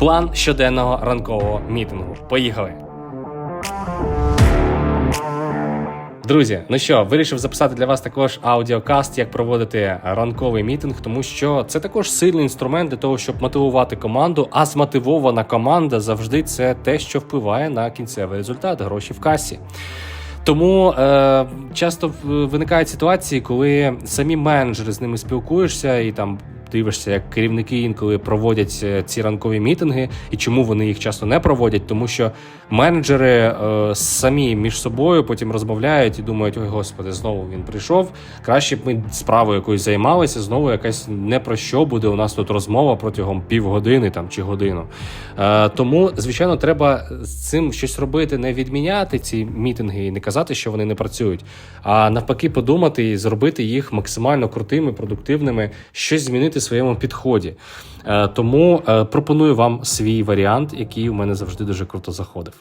План щоденного ранкового мітингу. Поїхали! Друзі, ну що, вирішив записати для вас також аудіокаст, як проводити ранковий мітинг, тому що це також сильний інструмент для того, щоб мотивувати команду. А змотивована команда завжди це те, що впливає на кінцевий результат, гроші в касі. Тому е, часто виникають ситуації, коли самі менеджери з ними спілкуєшся і там. Дивишся, як керівники інколи проводять е, ці ранкові мітинги, і чому вони їх часто не проводять, тому що менеджери е, самі між собою потім розмовляють і думають: ой, господи, знову він прийшов. Краще б ми справою якоюсь займалися. Знову якась не про що буде. У нас тут розмова протягом півгодини там чи годину. Е, тому, звичайно, треба з цим щось робити, не відміняти ці мітинги і не казати, що вони не працюють, а навпаки, подумати і зробити їх максимально крутими, продуктивними, щось змінити в своєму підході. Е, Тому е, пропоную вам свій варіант, який у мене завжди дуже круто заходив.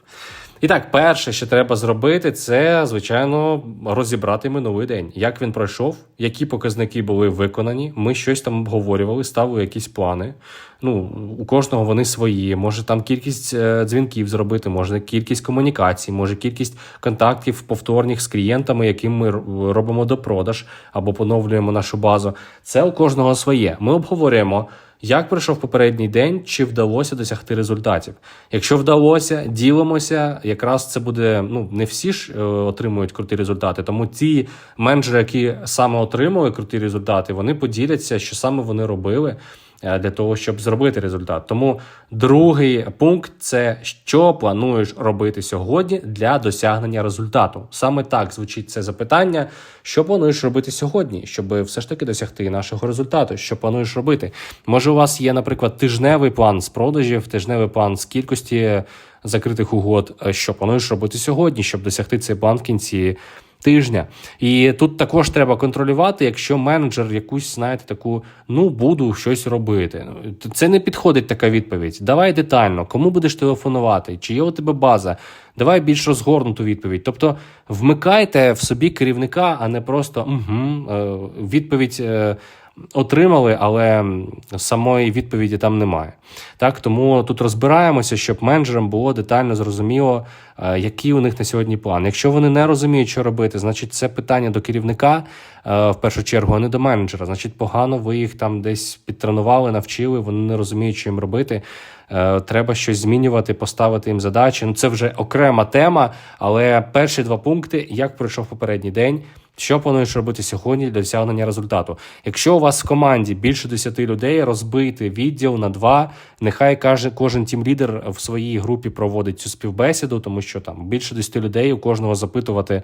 І так, перше, що треба зробити, це звичайно розібрати минулий день. Як він пройшов, які показники були виконані. Ми щось там обговорювали, ставили якісь плани. Ну, у кожного вони свої. Може там кількість е, дзвінків зробити, може кількість комунікацій, може кількість контактів повторних з клієнтами, яким ми робимо допродаж або поновлюємо нашу базу. Це у кожного своє. Ми обговорюємо. Як пройшов попередній день, чи вдалося досягти результатів? Якщо вдалося, ділимося. Якраз це буде ну не всі ж е, отримують круті результати. Тому ті менеджери, які саме отримали круті результати, вони поділяться, що саме вони робили для того, щоб зробити результат. Тому другий пункт це що плануєш робити сьогодні для досягнення результату. Саме так звучить це запитання. Що плануєш робити сьогодні, щоб все ж таки досягти нашого результату? Що плануєш робити? Може, у вас є, наприклад, тижневий план з продажів, тижневий план з кількості закритих угод. Е, Що плануєш робити сьогодні, щоб досягти цей план в кінці тижня? І тут також треба контролювати, якщо менеджер якусь, знаєте, таку ну буду щось робити. Ну, Це не підходить така відповідь. Давай детально, кому будеш телефонувати, чи є у тебе база. Давай більш розгорнуту відповідь. Тобто вмикайте в собі керівника, а не просто угу, е, відповідь. Отримали, але самої відповіді там немає. Так тому тут розбираємося, щоб менеджерам було детально зрозуміло, е, який у них на сьогодні план. Якщо вони не розуміють, що робити, значить це питання до керівника е, в першу чергу, а не до менеджера. Значить, погано ви їх там десь підтренували, навчили, вони не розуміють, що їм робити. Е, Треба щось змінювати, поставити їм задачі. Ну це вже окрема тема. Але перші два пункти: як пройшов попередній день. Що плануєш робити сьогодні для досягнення результату? Якщо у вас в команді більше 10 людей, розбити відділ на два. Нехай каже кожен тімлідер в своїй групі проводить цю співбесіду, тому що там більше 10 людей у кожного запитувати,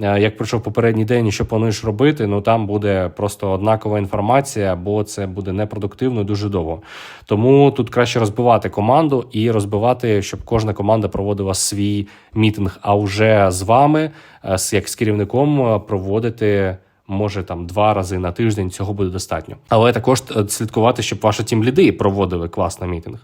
е, як пройшов попередній день і що плануєш робити. Ну там буде просто однакова інформація, бо це буде непродуктивно і дуже довго. Тому тут краще розбивати команду і розбивати, щоб кожна команда проводила свій мітинг. А вже з вами, е, як з керівником, е, проводити. Може там два рази на тиждень цього буде достатньо, але також е, слідкувати, щоб ваші тімліди проводили класно мітинг.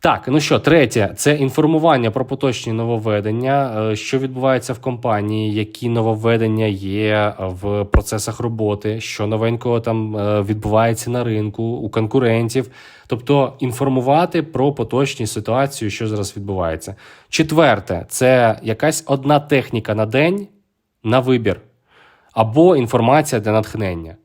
Так, ну що, третє, це інформування про поточні нововведення, е, що відбувається в компанії, які нововведення є в процесах роботи, що новенького там е, відбувається на ринку у конкурентів. Тобто інформувати про поточні ситуацію, що зараз відбувається. Четверте, це якась одна техніка на день на вибір або інформація для натхнення.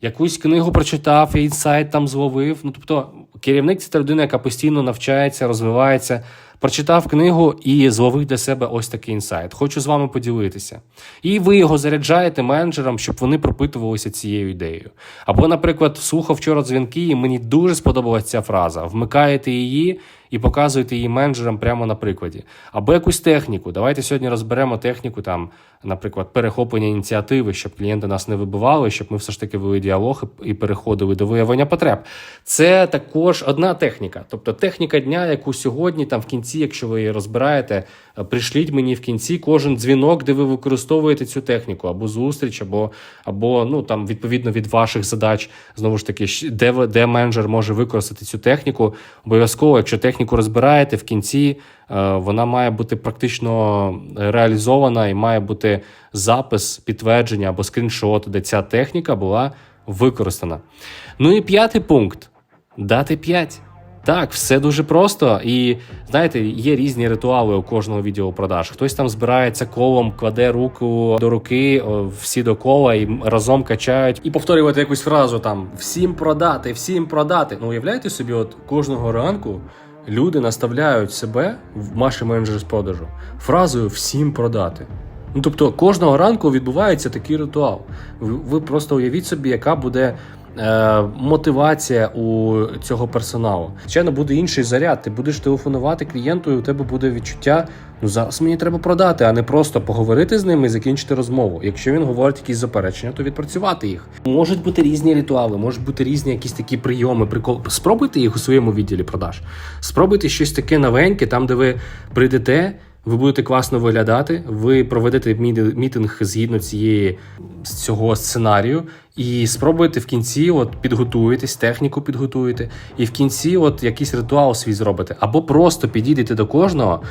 Якусь книгу прочитав, інсайт там зловив. Ну тобто, керівник це та людина, яка постійно навчається, розвивається. Прочитав книгу і зловив для себе ось такий інсайт. Хочу з вами поділитися. І ви його заряджаєте менеджерам, щоб вони пропитувалися цією ідеєю. Або, наприклад, слухав вчора дзвінки, і мені дуже сподобалася ця фраза. Вмикаєте її і показуєте її менеджерам прямо на прикладі. Або якусь техніку. Давайте сьогодні розберемо техніку, там, наприклад, перехоплення ініціативи, щоб клієнти нас не вибивали, щоб ми все ж таки вели діалог і переходили до виявлення потреб. Це також одна техніка. Тобто техніка дня, яку сьогодні, там в кінці, якщо ви її розбираєте, е, прийшліть мені в кінці кожен дзвінок, де ви використовуєте цю техніку, або зустріч, або, або ну там відповідно від ваших задач, знову ж таки, де де менеджер може використати цю техніку. Обов'язково, якщо техніку розбираєте в кінці, е, вона має бути практично реалізована і має бути запис, підтвердження або скріншот, де ця техніка була використана. Ну і п'ятий пункт дати 5. Так, все дуже просто. І знаєте, є різні ритуали у кожного відео продаж. Хтось там збирається колом, кладе руку до руки, всі до кола і разом качають і повторювати якусь фразу там всім продати, всім продати. Ну уявляєте собі, от кожного ранку. Люди наставляють себе в Маші менеджер з продажу фразою всім продати. Ну тобто кожного ранку відбувається такий ритуал. Ви, ви просто уявіть собі, яка буде е, мотивація у цього персоналу. Звичайно, буде інший заряд. Ти будеш телефонувати клієнту, і у тебе буде відчуття. Ну зараз мені треба продати, а не просто поговорити з ним і закінчити розмову. Якщо він говорить якісь заперечення, то відпрацювати їх. Можуть бути різні ритуали, можуть бути різні якісь такі прийоми. Прикол. Спробуйте їх у своєму відділі продаж. Спробуйте щось таке новеньке, там де ви прийдете. Ви будете класно виглядати, ви проведете мітинг згідно цієї цього сценарію, і спробуєте в кінці, от підготуєтесь, техніку підготуєте, і в кінці, от якийсь ритуал свій зробите, або просто підійдете до кожного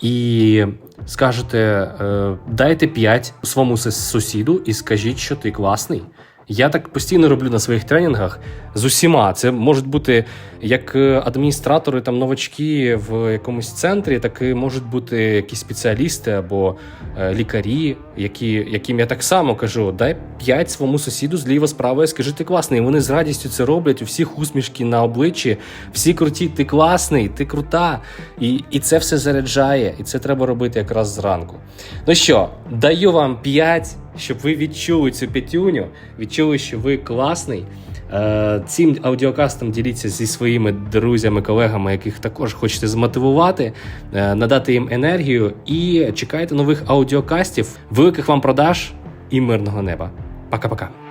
і скажете: е, дайте 5 своєму сусіду і скажіть, що ти класний. Я так постійно роблю на своїх тренінгах з усіма. Це можуть бути як е, адміністратори, там новачки в якомусь центрі, так і можуть бути якісь спеціалісти або е, лікарі, які, яким я так само кажу: дай п'ять своєму сусіду зліва справа і скажи, ти класний. І вони з радістю це роблять. У всіх усмішки на обличчі, всі круті, ти класний, ти крута. І, і це все заряджає, і це треба робити якраз зранку. Ну що, даю вам 5, щоб ви відчули цю п'ятюню, відчули, що ви класний. Е, Цим аудіокастом діліться зі своїми друзями, колегами, яких також хочете змотивувати, е, надати їм енергію. І чекайте нових аудіокастів, великих вам продаж і мирного неба. Пока-пока.